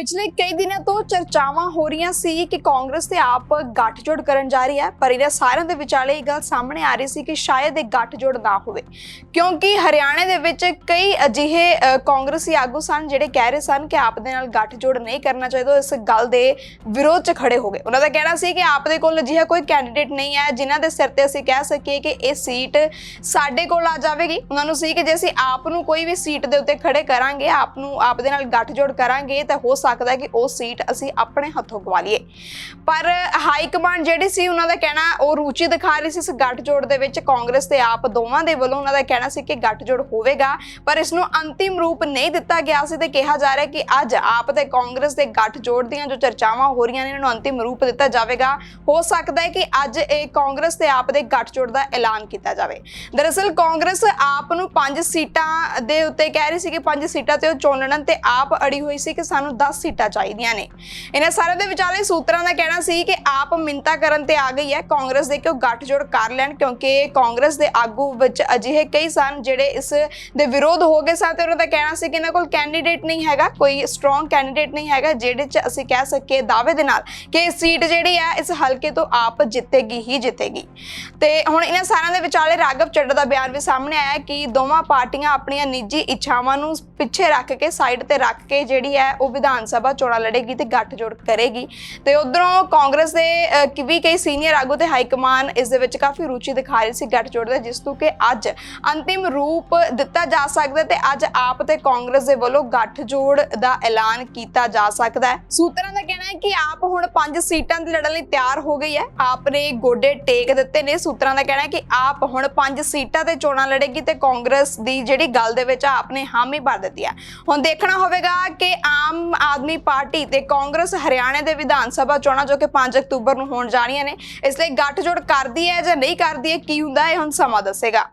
ਪਿਛਲੇ ਕਈ ਦਿਨਾਂ ਤੋਂ ਚਰਚਾਵਾਂ ਹੋ ਰਹੀਆਂ ਸੀ ਕਿ ਕਾਂਗਰਸ ਤੇ ਆਪ ਗੱਠਜੋੜ ਕਰਨ ਜਾ ਰਹੀ ਹੈ, ਪਰ ਇਹਨਾਂ ਸਾਰਿਆਂ ਦੇ ਵਿਚਾਲੇ ਇਹ ਗੱਲ ਸਾਹਮਣੇ ਆ ਰਹੀ ਸੀ ਕਿ ਸ਼ਾਇਦ ਇਹ ਗੱਠਜੋੜ ਨਾ ਹੋਵੇ। ਕਿਉਂਕਿ ਹਰਿਆਣਾ ਦੇ ਵਿੱਚ ਕਈ ਅਜਿਹੇ ਕਾਂਗਰਸੀ ਆਗੂ ਸਨ ਜਿਹੜੇ ਕਹਿ ਰਹੇ ਸਨ ਕਿ ਆਪ ਦੇ ਨਾਲ ਗੱਠਜੋੜ ਨਹੀਂ ਕਰਨਾ ਚਾਹੀਦਾ, ਇਸ ਗੱਲ ਦੇ ਵਿਰੋਧ 'ਚ ਖੜੇ ਹੋ ਗਏ। ਉਹਨਾਂ ਦਾ ਕਹਿਣਾ ਸੀ ਕਿ ਆਪ ਦੇ ਕੋਲ ਅਜਿਹਾ ਕੋਈ ਕੈਂਡੀਡੇਟ ਨਹੀਂ ਹੈ, ਜਿਨ੍ਹਾਂ ਦੇ ਸਿਰ ਤੇ ਅਸੀਂ ਕਹਿ ਸਕੀਏ ਕਿ ਇਹ ਸੀਟ ਸਾਡੇ ਕੋਲ ਆ ਜਾਵੇਗੀ। ਉਹਨਾਂ ਨੂੰ ਸੀ ਕਿ ਜੇ ਅਸੀਂ ਆਪ ਨੂੰ ਕੋਈ ਵੀ ਸੀਟ ਦੇ ਉੱਤੇ ਖੜੇ ਕਰਾਂਗੇ, ਆਪ ਨੂੰ, ਆਪ ਦੇ ਨਾਲ ਗੱਠਜੋੜ ਕਰਾਂਗੇ, ਤਾਂ ਹੋ ਸਕਦਾ ਸਕਦਾ ਕਿ ਉਹ ਸੀਟ ਅਸੀਂ ਆਪਣੇ ਹੱਥੋਂ ਗਵਾ ਲਈਏ। ਪਰ ਹਾਈ ਕਮਾਂਡ ਜਿਹੜੀ ਸੀ, ਉਹਨਾਂ ਦਾ ਕਹਿਣਾ, ਉਹ ਰੁਚੀ ਦਿਖਾ ਰਹੀ ਸੀ ਇਸ ਗੱਠਜੋੜ ਦੇ ਵਿੱਚ। ਕਾਂਗਰਸ ਤੇ ਆਪ ਦੋਵਾਂ ਦੇ ਵੱਲੋਂ ਉਹਨਾਂ ਦਾ ਕਹਿਣਾ ਸੀ ਕਿ ਗੱਠਜੋੜ ਹੋਵੇਗਾ, ਪਰ ਇਸ ਨੂੰ ਅੰਤਿਮ ਰੂਪ ਨਹੀਂ ਦਿੱਤਾ ਗਿਆ ਸੀ ਤੇ ਕਿਹਾ ਜਾ ਰਿਹਾ ਕਿ ਅੱਜ ਆਪ ਤੇ ਕਾਂਗਰਸ ਦੇ ਗੱਠਜੋੜ ਦੀਆਂ ਜੋ ਚਰਚਾਵਾਂ ਹੋ ਰਹੀਆਂ ਨੇ ਇਹਨਾਂ ਨੂੰ ਅੰਤਿਮ ਰੂਪ ਦਿੱਤਾ ਜਾਵੇਗਾ। ਹੋ ਸਕਦਾ ਹੈ ਕਿ ਅੱਜ ਇਹ ਕਾਂਗਰਸ ਤੇ ਆਪ ਦੇ ਗੱਠਜੋੜ ਦਾ ਐਲਾਨ ਕੀਤਾ ਜਾਵੇ। ਦਰਅਸਲ ਕਾਂਗਰਸ ਆਪ ਨੂੰ ਪੰਜ ਸੀਟਾਂ ਦੇ ਉੱਤੇ ਕਹਿ ਰਹੀ ਸੀ ਕਿ ਪੰਜ ਸੀਟਾਂ ਤੇ ਉਹ ਚੋਣ ਲੜਨ ਤੇ ਆਪ ਅੜੀ ਹੋਈ ਸੀ ਕਿ ਸਾਨੂੰ 10 ਸੀਟਾਂ ਚਾਹੀਦੀਆਂ ਨੇ। ਇਹਨਾਂ ਸਾਰਿਆਂ ਦੇ ਵਿਚਾਲੇ ਸੂਤਰਾਂ ਦਾ ਕਹਿਣਾ ਸੀ ਕਿ ਆਪ ਮਿੰਤਾ ਕਰਨ ਤੇ ਆ ਗਈ ਹੈ। ਕਾਂਗਰਸ ਦੇ ਕਿ ਗੱਠਜੋੜ ਕਰ ਲੈਣ, ਕਿਉਂਕਿ ਕਾਂਗਰਸ ਦੇ ਆਗੂ ਵਿੱਚ ਅਜਿਹੇ ਕਈ ਸਨ ਜਿਹੜੇ ਇਸ ਦੇ ਵਿਰੋਧ ਹੋ ਗਏ ਸਨ ਤੇ ਉਹਨਾਂ ਦਾ ਕਹਿਣਾ ਸੀ ਕਿ ਇਹਨਾਂ ਕੋਲ ਕੈਂਡੀਡੇਟ ਨਹੀਂ ਹੈਗਾ, ਕੋਈ ਸਟਰੋਂਗ ਕੈਂਡੀਡੇਟ ਨਹੀਂ ਹੈਗਾ ਜਿਹੜੇ ਚ ਅਸੀਂ ਕਹਿ ਸਕੀਏ ਦਾਅਵੇ ਦੇ ਨਾਲ ਕਿ ਇਹ ਸੀਟ ਜਿਹੜੀ ਹੈ, ਇਸ ਹਲਕੇ ਤੋਂ ਆਪ ਜਿੱਤੇਗੀ ਹੀ ਜਿੱਤੇਗੀ। ਤੇ ਹੁਣ ਇਹਨਾਂ ਸਾਰਿਆਂ ਦੇ ਵਿਚਾਲੇ ਰਾਘਵ ਚੱਡਾ ਦਾ ਬਿਆਨ ਵੀ ਸਾਹਮਣੇ ਆਇਆ ਕਿ ਦੋਵਾਂ ਪਾਰਟੀਆਂ ਆਪਣੀਆਂ ਨਿੱਜੀ ਇੱਛਾਵਾਂ ਨੂੰ ਪਿੱਛੇ ਰੱਖ ਕੇ ਸਾਈਡ ਤੇ ਰੱਖ ਕੇ ਜਿਹੜੀ ਹੈ ਉਹ ਵਿਧਾਨ ਸਭਾ ਚੋਣਾਂ ਲੜੇਗੀ ਤੇ ਗੱਠਜੋੜ ਕਰੇਗੀ। ਤੇ ਉਧਰੋਂ ਕਾਂਗਰਸ ਦੇ ਵੀ ਕਈ ਸੀਨੀਅਰ ਆਗੂ ਤੇ ਹਾਈ ਕਮਾਨ ਇਸ ਦੇ ਵਿੱਚ ਕਾਫੀ ਰੁਚੀ ਦਿਖਾ ਰਹੀ ਸੀ ਗੱਠਜੋੜ ਦੇ, ਜਿਸ ਤੋਂ ਕਿ ਅੱਜ ਅੰਤਿਮ ਰੂਪ ਦਿੱਤਾ ਜਾ ਸਕਦਾ ਤੇ ਅੱਜ ਆਪ ਤੇ ਕਾਂਗਰਸ ਦੇ ਵੱਲੋਂ ਗੱਠਜੋੜ ਦਾ ਐਲਾਨ ਕੀਤਾ ਜਾ ਸਕਦਾ ਹੈ। ਸੂਤਰਾਂ ਦਾ ਕਹਿਣਾ ਹੈ ਕਿ ਆਪ ਹੁਣ ਪੰਜ ਸੀਟਾਂ ਤੇ ਲੜਨ ਲਈ ਤਿਆਰ ਹੋ ਗਈ ਹੈ। ਆਪ ਨੇ ਗੋਡੇ ਟੇਕ ਦਿੱਤੇ ਨੇ। ਸੂਤਰਾਂ ਦਾ ਕਹਿਣਾ ਹੈ ਕਿ ਆਪ ਹੁਣ ਪੰਜ ਸੀਟਾਂ ਤੇ ਚੋਣਾਂ ਲੜੇਗੀ ਤੇ ਕਾਂਗਰਸ ਦੀ ਜਿਹੜੀ ਗੱਲ ਦੇ ਵਿੱਚ ਆਪ ਨੇ ਹਾਮੀ ਭਰ ਦਿੱਤੀ ਹੈ। ਹੁਣ ਦੇਖਣਾ ਹੋਵੇਗਾ ਕਿ ਆਮ ਆਦਮੀ ਪਾਰਟੀ ਤੇ ਕਾਂਗਰਸ ਹਰਿਆਣਾ ਦੇ ਵਿਧਾਨ ਸਭਾ ਚੋਣਾਂ ਜੋ ਕਿ 5 ਅਕਤੂਬਰ ਨੂੰ ਹੋਣ ਜਾਣੀਆਂ ਨੇ, ਇਸ ਲਈ ਗੱਠਜੋੜ ਕਰਦੀ ਹੈ ਜਾਂ ਨਹੀਂ ਕਰਦੀ ਹੈ, ਕੀ ਹੁੰਦਾ ਇਹ ਹੁਣ ਸਮਾਂ ਦੱਸੇਗਾ।